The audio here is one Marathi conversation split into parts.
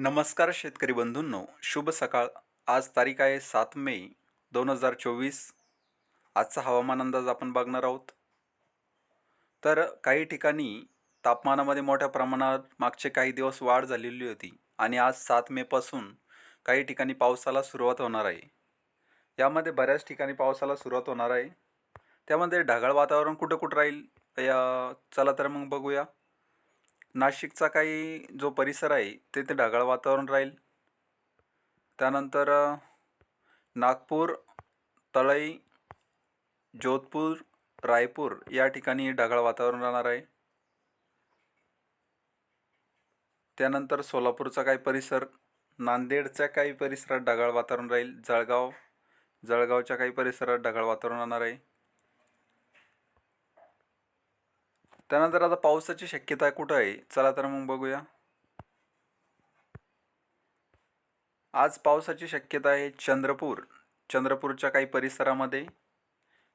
नमस्कार शेतकरी बंधूंनो शुभ सकाळ. आज तारीख आहे सात मे दोन हजार चोवीस. आजचा हवामान अंदाज आपण बघणार आहोत. तर काही ठिकाणी तापमानामध्ये मोठ्या प्रमाणात मागचे काही दिवस वाढ झालेली होती आणि आज सात मेपासून काही ठिकाणी पावसाला सुरुवात होणार आहे. यामध्ये बऱ्याच ठिकाणी पावसाला सुरुवात होणार आहे. त्यामध्ये ढगाळ वातावरण कुठं कुठं राहील? या चला तर मग बघूया. नाशिकचा काही जो परिसर आहे तेथे ढगाळ वातावरण राहील. त्यानंतर नागपूर तळई जोधपूर रायपूर या ठिकाणी ढगाळ वातावरण राहणार आहे. त्यानंतर सोलापूरचा काही परिसर नांदेडच्या काही परिसरात ढगाळ वातावरण राहील. जळगाव जळगावच्या काही परिसरात ढगाळ वातावरण राहणार आहे. त्यानंतर आता पावसाची शक्यता कुठं आहे? चला तर मग बघूया. आज पावसाची शक्यता आहे चंद्रपूर. चंद्रपूरच्या काही परिसरामध्ये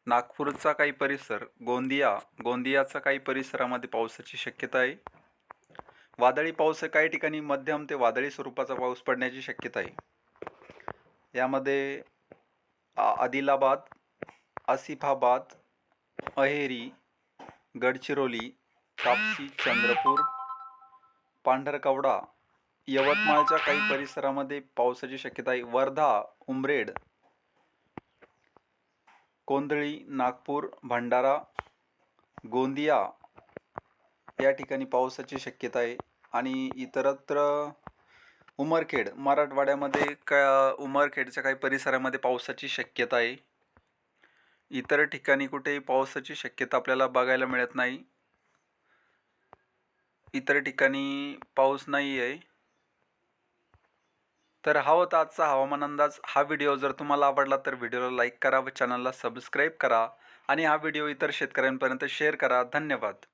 नागपूरचा काही परिसर गोंदिया गोंदियाचा काही परिसरामध्ये पावसाची शक्यता आहे. वादळी पाऊस काही ठिकाणी मध्यम ते वादळी स्वरूपाचा पाऊस पडण्याची शक्यता आहे. यामध्ये आ- आदिलाबाद आसिफाबाद अहेरी गडचिरोली कापसी चंद्रपूर पांढरकवडा यवतमाळच्या काही परिसरामध्ये पावसाची शक्यता आहे. वर्धा उमरेड कोंदळी नागपूर भंडारा गोंदिया या ठिकाणी पावसाची शक्यता आहे. आणि इतरत्र उमरखेड मराठवाड्यामध्ये का उमरखेडच्या काही परिसरामध्ये पावसाची शक्यता आहे. इतर ठिकाणी कुठेही पावसाची शक्यता आपल्याला बघायला मिळत नाही. इतर ठिकाणी पाऊस नाही आहे तर हा होता आजचा हवामान अंदाज. हा व्हिडिओ जर तुम्हाला आवडला तर व्हिडिओला लाईक करा व चॅनलला सबस्क्राईब करा आणि हा व्हिडिओ इतर शेतकऱ्यांपर्यंत शेअर करा. धन्यवाद.